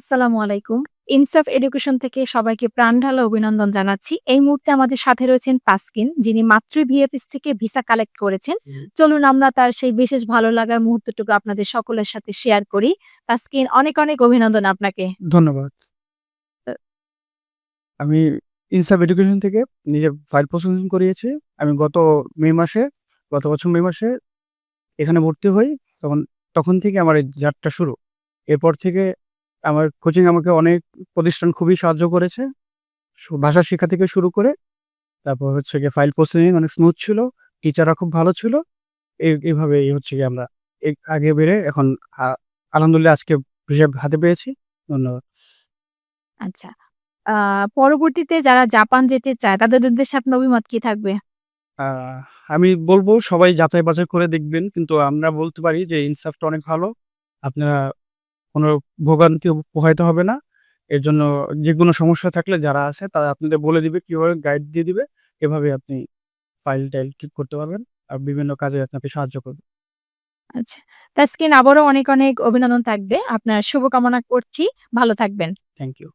আসসালামু আলাইকুম। ইনসাফ এডুকেশন থেকে সবাইকে প্রাণঢালা অভিনন্দন জানাচ্ছি। এই মুহূর্তে আমাদের সাথে রয়েছেন তাসকিন, যিনি মাত্রই ভিএফএস থেকে ভিসা কালেক্ট করেছেন। চলুন আমরা তার সেই বিশেষ ভালো লাগার মুহূর্তটুকু আপনাদের সকলের সাথে শেয়ার করি। তাসকিন অনেক, অনেক অভিনন্দন আপনাকে। ধন্যবাদ। আমি ইনসাফ এডুকেশন থেকে নিজের ফাইল প্রসেসিং করিয়েছি। আমি গত মে মাসে, গত বছর মে মাসে এখানে ভর্তি হই। তখন তখন থেকে আমার এই যাত্রা শুরু। এরপর থেকে আমার কোচিং আমাকে অনেক প্রতিষ্ঠান খুবই সাহায্য করেছে। ভাষা শিক্ষা থেকে শুরু করে তারপর হচ্ছে গিয়ে ফাইল প্রসেসিং অনেক স্মুথ ছিল। টিচাররা খুব ভালো ছিল। এ এভাবেই হচ্ছে গিয়ে আমরা আগে বেড়ে এখন আলহামদুলিল্লাহ আজকে ভিসা হাতে পেয়েছি। ধন্যবাদ। আচ্ছা। পরবর্তীতে যারা জাপান যেতে চায় তাদের উদ্দেশ্যে আপনার অভিমত কি থাকবে? আমি বলব সবাই যাচাই বাছাই করে দেখবেন। কিন্তু আমরা বলতে পারি যে ইনসাফটা অনেক ভালো। আপনারা কোন ভোগান্তি পোহাইতে হবে না। এর জন্য যে কোনো সমস্যা থাকলে যারা আছে তারা আপনাদের বলে দিবে কীভাবে গাইড দিয়ে দিবে। এভাবে আপনি ফাইল-টাইল ঠিক করতে পারবেন। আর বিভিন্ন কাজে আপনাকে সাহায্য করবে। আচ্ছা। তাসকিন আবারও অনেক, অনেক অভিনন্দন থাকবে। আপনার শুভকামনা করছি। ভালো থাকবেন। Thank you.